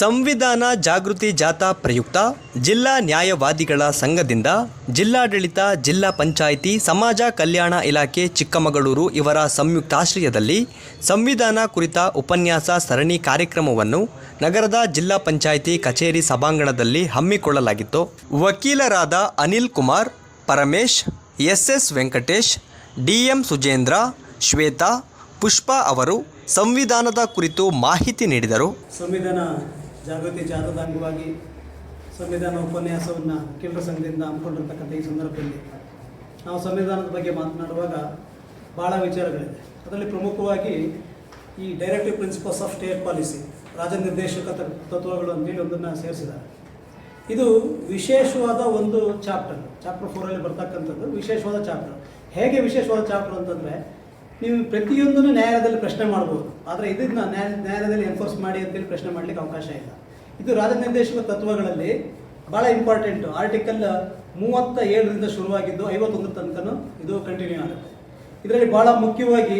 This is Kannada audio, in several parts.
ಸಂವಿಧಾನ ಜಾಗೃತಿ ಜಾಥಾ ಪ್ರಯುಕ್ತ ಜಿಲ್ಲಾ ನ್ಯಾಯವಾದಿಗಳ ಸಂಘದಿಂದ ಜಿಲ್ಲಾಡಳಿತ, ಜಿಲ್ಲಾ ಪಂಚಾಯಿತಿ, ಸಮಾಜ ಕಲ್ಯಾಣ ಇಲಾಖೆ ಚಿಕ್ಕಮಗಳೂರು ಇವರ ಸಂಯುಕ್ತಾಶ್ರಯದಲ್ಲಿ ಸಂವಿಧಾನ ಕುರಿತ ಉಪನ್ಯಾಸ ಸರಣಿ ಕಾರ್ಯಕ್ರಮವನ್ನು ನಗರದ ಜಿಲ್ಲಾ ಪಂಚಾಯಿತಿ ಕಚೇರಿ ಸಭಾಂಗಣದಲ್ಲಿ ಹಮ್ಮಿಕೊಳ್ಳಲಾಗಿತ್ತು. ವಕೀಲರಾದ Anil Kumar, Paramesh S S Venkatesh D M Sujendra, Shweta, Pushpa ಅವರು ಸಂವಿಧಾನದ ಕುರಿತು ಮಾಹಿತಿ ನೀಡಿದರು. ಸಂವಿಧಾನ ಜಾಗೃತಿ ಜಾಥಾದ ಅಂಗವಾಗಿ ಸಂವಿಧಾನ ಉಪನ್ಯಾಸವನ್ನು ಕೇಂದ್ರ ಸಂಘದಿಂದ ಹಮ್ಮಿಕೊಂಡಿರ್ತಕ್ಕಂಥ ಈ ಸಂದರ್ಭದಲ್ಲಿ ನಾವು ಸಂವಿಧಾನದ ಬಗ್ಗೆ ಮಾತನಾಡುವಾಗ ಭಾಳ ವಿಚಾರಗಳಿದೆ. ಅದರಲ್ಲಿ ಪ್ರಮುಖವಾಗಿ ಈ directive principles of state policy ರಾಜನಿರ್ದೇಶಕ ತತ್ವಗಳು ಅಂತೇಳಿ ಒಂದನ್ನು ಸೇರಿಸಿದ್ದಾರೆ. ಇದು ವಿಶೇಷವಾದ ಒಂದು ಚಾಪ್ಟರ್ ಚಾಪ್ಟರ್ ಫೋರಲ್ಲಿ ಬರ್ತಕ್ಕಂಥದ್ದು ವಿಶೇಷವಾದ ಚಾಪ್ಟರ್ ಹೇಗೆ ವಿಶೇಷವಾದ ಚಾಪ್ಟರ್ ಅಂತಂದರೆ ನೀವು ಪ್ರತಿಯೊಂದನ್ನು ನ್ಯಾಯಾಲಯದಲ್ಲಿ ಪ್ರಶ್ನೆ ಮಾಡ್ಬೋದು. ಆದರೆ ಇದನ್ನ ನ್ಯಾಯ, ನ್ಯಾಯಾಲಯದಲ್ಲಿ ಎನ್ಫೋರ್ಸ್ ಮಾಡಿ ಅಂತೇಳಿ ಪ್ರಶ್ನೆ ಮಾಡಲಿಕ್ಕೆ ಅವಕಾಶ ಇಲ್ಲ. ಇದು ರಾಜನಿರ್ದೇಶಕ ತತ್ವಗಳಲ್ಲಿ ಭಾಳ ಇಂಪಾರ್ಟೆಂಟು ಆರ್ಟಿಕಲ್ ಮೂವತ್ತ ಏಳರಿಂದ ಶುರುವಾಗಿದ್ದು ಐವತ್ತೊಂದರ ತನಕನೂ ಇದು ಕಂಟಿನ್ಯೂ ಆಗುತ್ತೆ. ಇದರಲ್ಲಿ ಭಾಳ ಮುಖ್ಯವಾಗಿ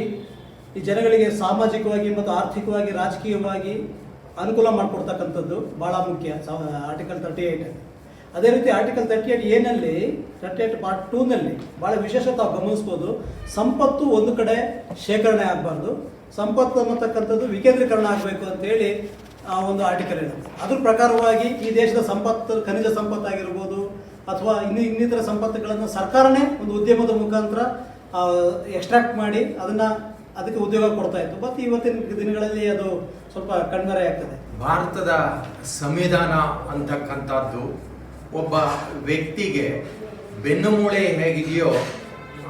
ಈ ಜನಗಳಿಗೆ ಸಾಮಾಜಿಕವಾಗಿ ಮತ್ತು ಆರ್ಥಿಕವಾಗಿ, ರಾಜಕೀಯವಾಗಿ ಅನುಕೂಲ ಮಾಡಿಕೊಡ್ತಕ್ಕಂಥದ್ದು ಭಾಳ ಮುಖ್ಯ. ಆರ್ಟಿಕಲ್ ತರ್ಟಿ ಏಯ್ಟ್ ಅದೇ ರೀತಿ ಆರ್ಟಿಕಲ್ ತರ್ಟಿ ಏಟ್ ಏನಲ್ಲಿ ತರ್ಟಿ ಏಟ್ ಪಾರ್ಟ್ ಟೂನಲ್ಲಿ ಭಾಳ ವಿಶೇಷ ತಾವು ಗಮನಿಸ್ಬೋದು. ಸಂಪತ್ತು ಒಂದು ಕಡೆ ಶೇಖರಣೆ ಆಗಬಾರ್ದು. ಸಂಪತ್ತು ಅನ್ನತಕ್ಕಂಥದ್ದು ವಿಕೇಂದ್ರೀಕರಣ ಆಗಬೇಕು ಅಂತೇಳಿ ಆ ಒಂದು ಆರ್ಟಿಕಲ್ ಇದೆ. ಅದ್ರ ಪ್ರಕಾರವಾಗಿ ಈ ದೇಶದ ಸಂಪತ್ತು, ಖನಿಜ ಸಂಪತ್ತಾಗಿರ್ಬೋದು ಅಥವಾ ಇನ್ನು, ಇನ್ನಿತರ ಸಂಪತ್ತುಗಳನ್ನು ಸರ್ಕಾರನೇ ಒಂದು ಉದ್ಯಮದ ಮುಖಾಂತರ ಎಕ್ಸ್ಟ್ರಾಕ್ಟ್ ಮಾಡಿ ಅದನ್ನು ಅದಕ್ಕೆ ಉದ್ಯೋಗ ಕೊಡ್ತಾ ಇತ್ತು. ಮತ್ತು ಇವತ್ತಿನ ದಿನಗಳಲ್ಲಿ ಅದು ಸ್ವಲ್ಪ ಕಣ್ಮರೆ ಆಗ್ತದೆ ಭಾರತದ ಸಂವಿಧಾನ ಅಂತಕ್ಕಂಥದ್ದು ಒಬ್ಬ ವ್ಯಕ್ತಿಗೆ ಬೆನ್ನುಮೂಳೆ ಹೇಗಿದೆಯೋ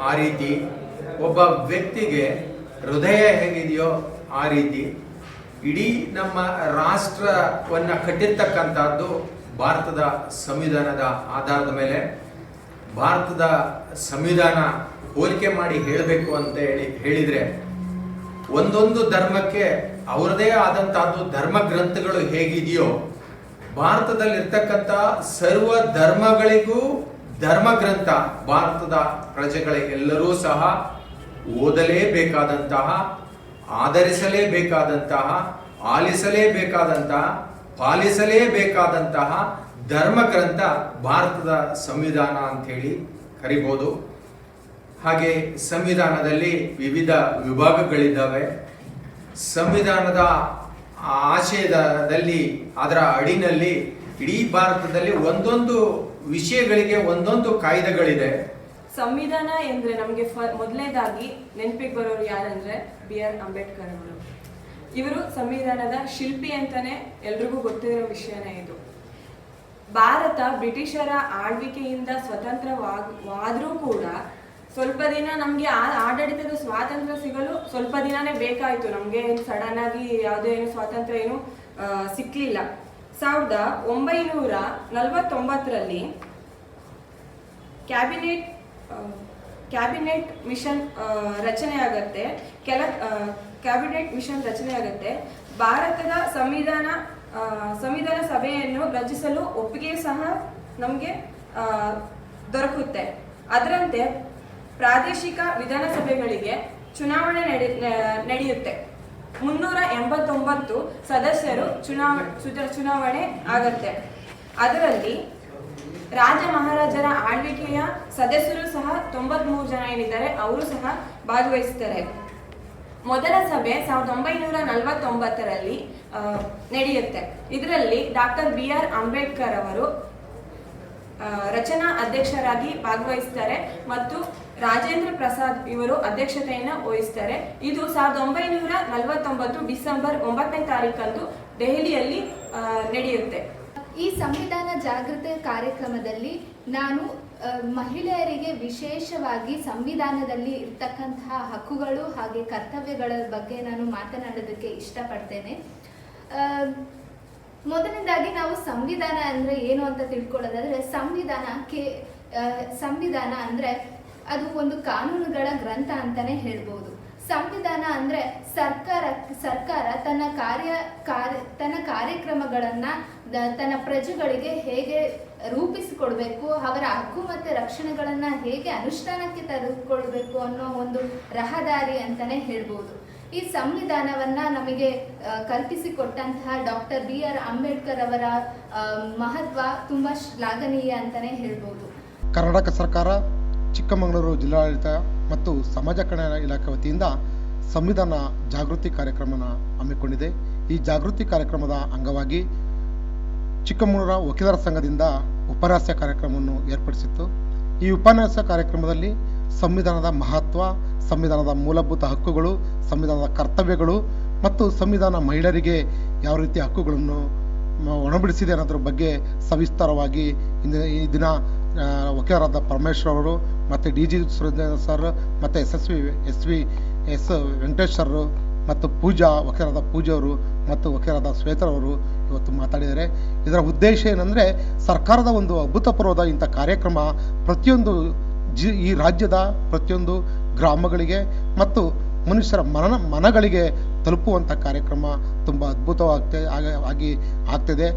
ಆ ರೀತಿ, ಒಬ್ಬ ವ್ಯಕ್ತಿಗೆ ಹೃದಯ ಹೇಗಿದೆಯೋ ಆ ರೀತಿ, ಇಡೀ ನಮ್ಮ ರಾಷ್ಟ್ರವನ್ನು ಕಟ್ಟಿರ್ತಕ್ಕಂಥದ್ದು ಭಾರತದ ಸಂವಿಧಾನದ ಆಧಾರದ ಮೇಲೆ, ಭಾರತದ ಸಂವಿಧಾನ ಹೋಲಿಕೆ ಮಾಡಿ ಹೇಳಬೇಕು ಅಂತ ಹೇಳಿ, ಹೇಳಿದರೆ ಒಂದೊಂದು ಧರ್ಮಕ್ಕೆ ಅವರದೇ ಆದಂತಹದ್ದು ಧರ್ಮ ಗ್ರಂಥಗಳು ಹೇಗಿದೆಯೋ ಭಾರತದಲ್ಲಿರ್ತಕ್ಕಂಥ ಸರ್ವ ಧರ್ಮಗಳಿಗೂ ಧರ್ಮ ಗ್ರಂಥ ಭಾರತದ ಪ್ರಜೆಗಳಿಗೆಲ್ಲರೂ ಸಹ ಓದಲೇಬೇಕಾದಂತಹ, ಆಧರಿಸಲೇಬೇಕಾದಂತಹ, ಆಲಿಸಲೇಬೇಕಾದಂತಹ, ಪಾಲಿಸಲೇಬೇಕಾದಂತಹ ಧರ್ಮ ಗ್ರಂಥ ಭಾರತದ ಸಂವಿಧಾನ ಅಂಥೇಳಿ ಕರಿಬೋದು. ಹಾಗೆ ಸಂವಿಧಾನದಲ್ಲಿ ವಿವಿಧ ವಿಭಾಗಗಳಿದ್ದಾವೆ. ಸಂವಿಧಾನದ ಆಶಯದಲ್ಲಿ, ಅದರ ಅಡಿನಲ್ಲಿ, ಇಡೀ ಭಾರತದಲ್ಲಿ ಒಂದೊಂದು ವಿಷಯಗಳಿಗೆ ಒಂದೊಂದು ಕಾಯ್ದೆಗಳಿದೆ. ಸಂವಿಧಾನ ಎಂದ್ರೆ ನಮಗೆ ಮೊದಲನೇದಾಗಿ ನೆನಪಿಗೆ ಬರೋರು ಯಾರಂದ್ರೆ ಬಿ ಆರ್ ಅಂಬೇಡ್ಕರ್ ಅವರು. ಇವರು ಸಂವಿಧಾನದ ಶಿಲ್ಪಿ ಅಂತಾನೆ ಎಲ್ರಿಗೂ ಗೊತ್ತಿರೋ ವಿಷಯನೇ ಇದು. ಭಾರತ ಬ್ರಿಟಿಷರ ಆಳ್ವಿಕೆಯಿಂದ ಸ್ವತಂತ್ರವಾದ್ರೂ ಕೂಡ ಸ್ವಲ್ಪ ದಿನ ನಮಗೆ ಆ ಆಡಳಿತದ ಸ್ವಾತಂತ್ರ್ಯ ಸಿಗಲು ಸ್ವಲ್ಪ ದಿನನೇ ಬೇಕಾಯಿತು. ನಮಗೆ ಸಡನ್ ಆಗಿ ಯಾವುದೇ ಏನು ಸ್ವಾತಂತ್ರ್ಯ ಏನು ಸಿಕ್ಕಲಿಲ್ಲ ಸಾವಿರದ ಒಂಬೈನೂರ ನಲವತ್ತೊಂಬತ್ತರಲ್ಲಿ ಕ್ಯಾಬಿನೆಟ್ ಕ್ಯಾಬಿನೆಟ್ ಮಿಷನ್ ರಚನೆ ಆಗತ್ತೆ. ಕೆಲ ಕ್ಯಾಬಿನೆಟ್ ಮಿಷನ್ ರಚನೆ ಆಗತ್ತೆ. ಭಾರತದ ಸಂವಿಧಾನ ಸಂವಿಧಾನ ಸಭೆಯನ್ನು ರಚಿಸಲು ಒಪ್ಪಿಗೆ ಸಹ ನಮಗೆ ದೊರಕುತ್ತೆ. ಅದರಂತೆ ಪ್ರಾದೇಶಿಕ ವಿಧಾನಸಭೆಗಳಿಗೆ ಚುನಾವಣೆ ನಡೆ ನಡೆಯುತ್ತೆ. ಮುನ್ನೂರ ಎಂಬತ್ತೊಂಬತ್ತು ಸದಸ್ಯರು ಚುನಾವಣೆ ಚುನಾವಣೆ ಆಗತ್ತೆ. ಅದರಲ್ಲಿ ರಾಜ ಮಹಾರಾಜರ ಆಳ್ವಿಕೆಯ ಸದಸ್ಯರು ಸಹ ತೊಂಬತ್ಮೂರು ಜನ ಏನಿದ್ದಾರೆ, ಅವರು ಸಹ ಭಾಗವಹಿಸುತ್ತಾರೆ ಮೊದಲ ಸಭೆ ಸಾವಿರದ ಒಂಬೈನೂರ ನಲವತ್ತೊಂಬತ್ತರಲ್ಲಿ ನಡೆಯುತ್ತೆ. ಇದರಲ್ಲಿ ಡಾಕ್ಟರ್ ಬಿ ಆರ್ ಅಂಬೇಡ್ಕರ್ ಅವರು ರಚನಾ ಅಧ್ಯಕ್ಷರಾಗಿ ಭಾಗವಹಿಸ್ತಾರೆ ಮತ್ತು ರಾಜೇಂದ್ರ ಪ್ರಸಾದ್ ಇವರು ಅಧ್ಯಕ್ಷತೆಯನ್ನು ವಹಿಸ್ತಾರೆ. ಇದು ಸಾವಿರದ ಒಂಬೈನೂರ ನಲವತ್ತೊಂಬತ್ತು ಡಿಸೆಂಬರ್ ಒಂಬತ್ತನೇ ತಾರೀಕಂದು ದೆಹಲಿಯಲ್ಲಿ ನಡೆಯುತ್ತೆ. ಈ ಸಂವಿಧಾನ ಜಾಗೃತಿ ಕಾರ್ಯಕ್ರಮದಲ್ಲಿ ನಾನು ಮಹಿಳೆಯರಿಗೆ ವಿಶೇಷವಾಗಿ ಸಂವಿಧಾನದಲ್ಲಿ ಇರ್ತಕ್ಕಂತಹ ಹಕ್ಕುಗಳು ಹಾಗೆ ಕರ್ತವ್ಯಗಳ ಬಗ್ಗೆ ನಾನು ಮಾತನಾಡೋದಕ್ಕೆ ಇಷ್ಟಪಡ್ತೇನೆ. ಮೊದಲನೇದಾಗಿ ನಾವು ಸಂವಿಧಾನ ಅಂದರೆ ಏನು ಅಂತ ತಿಳ್ಕೊಳ್ಳೋದಾದ್ರೆ ಸಂವಿಧಾನ ಕೆ ಸಂವಿಧಾನ ಅಂದರೆ ಅದು ಒಂದು ಕಾನೂನುಗಳ ಗ್ರಂಥ ಅಂತಾನೆ ಹೇಳ್ಬೋದು. ಸಂವಿಧಾನ ಅಂದ್ರೆ ಸರ್ಕಾರ ಸರ್ಕಾರ ತನ್ನ ಕಾರ್ಯ ಕಾರ್ಯ, ತನ್ನ ಕಾರ್ಯಕ್ರಮಗಳನ್ನ ತನ್ನ ಪ್ರಜೆಗಳಿಗೆ ಹೇಗೆ ರೂಪಿಸಿಕೊಡ್ಬೇಕು, ಅವರ ಹಕ್ಕು ಮತ್ತು ರಕ್ಷಣೆಗಳನ್ನ ಹೇಗೆ ಅನುಷ್ಠಾನಕ್ಕೆ ತರಿಸ್ಕೊಳ್ಬೇಕು ಅನ್ನೋ ಒಂದು ರಹದಾರಿ ಅಂತಾನೆ ಹೇಳ್ಬೋದು. ಈ ಸಂವಿಧಾನವನ್ನ ನಮಗೆ ಕಲ್ಪಿಸಿಕೊಟ್ಟಂತಹ ಡಾಕ್ಟರ್ ಬಿ ಆರ್ ಅಂಬೇಡ್ಕರ್ ಅವರ ಮಹತ್ವ ತುಂಬಾ ಶ್ಲಾಘನೀಯ ಅಂತಾನೆ ಹೇಳ್ಬೋದು. ಕರ್ನಾಟಕ ಸರ್ಕಾರ ಚಿಕ್ಕಮಗಳೂರು ಜಿಲ್ಲಾಡಳಿತ ಮತ್ತು ಸಮಾಜ ಕಲ್ಯಾಣ ಇಲಾಖೆ ವತಿಯಿಂದ ಸಂವಿಧಾನ ಜಾಗೃತಿ ಕಾರ್ಯಕ್ರಮನ ಹಮ್ಮಿಕೊಂಡಿದೆ. ಈ ಜಾಗೃತಿ ಕಾರ್ಯಕ್ರಮದ ಅಂಗವಾಗಿ ಚಿಕ್ಕಮಗಳೂರ ವಕೀಲರ ಸಂಘದಿಂದ ಉಪನ್ಯಾಸ ಕಾರ್ಯಕ್ರಮವನ್ನು ಏರ್ಪಡಿಸಿತ್ತು. ಈ ಉಪನ್ಯಾಸ ಕಾರ್ಯಕ್ರಮದಲ್ಲಿ ಸಂವಿಧಾನದ ಮಹತ್ವ, ಸಂವಿಧಾನದ ಮೂಲಭೂತ ಹಕ್ಕುಗಳು, ಸಂವಿಧಾನದ ಕರ್ತವ್ಯಗಳು ಮತ್ತು ಸಂವಿಧಾನ ಮಹಿಳೆಯರಿಗೆ ಯಾವ ರೀತಿ ಹಕ್ಕುಗಳನ್ನು ಒಣಬಿಡಿಸಿದೆ ಅನ್ನೋದ್ರ ಬಗ್ಗೆ ಸವಿಸ್ತಾರವಾಗಿ ಇಂದಿನ ಈ ದಿನ ವಕೀಲರಾದ ಪರಮೇಶ್ವರ್ ಅವರು ಮತ್ತು ಡಿ ಜಿ ಸುರೇಂದ್ರ ಸರ್ ಮತ್ತು S S V S V S Venkatesh sir ಮತ್ತು ಪೂಜಾ, ವಕೀಲರಾದ ಅವರು ಮತ್ತು ವಕೀಲರಾದ ಶ್ವೇತರವರು ಇವತ್ತು ಮಾತಾಡಿದ್ದಾರೆ. ಇದರ ಉದ್ದೇಶ ಏನಂದರೆ ಸರ್ಕಾರದ ಒಂದು ಅಭೂತಪೂರ್ವದ ಇಂಥ ಕಾರ್ಯಕ್ರಮ ಪ್ರತಿಯೊಂದು ಜಿ, ಈ ರಾಜ್ಯದ ಪ್ರತಿಯೊಂದು ಗ್ರಾಮಗಳಿಗೆ ಮತ್ತು ಮನುಷ್ಯರ ಮನನ ಮನಗಳಿಗೆ ತಲುಪುವಂಥ ಕಾರ್ಯಕ್ರಮ ತುಂಬ ಅದ್ಭುತವಾಗ್ತದೆ ಆಗಿ ಆಗ್ತಿದೆ.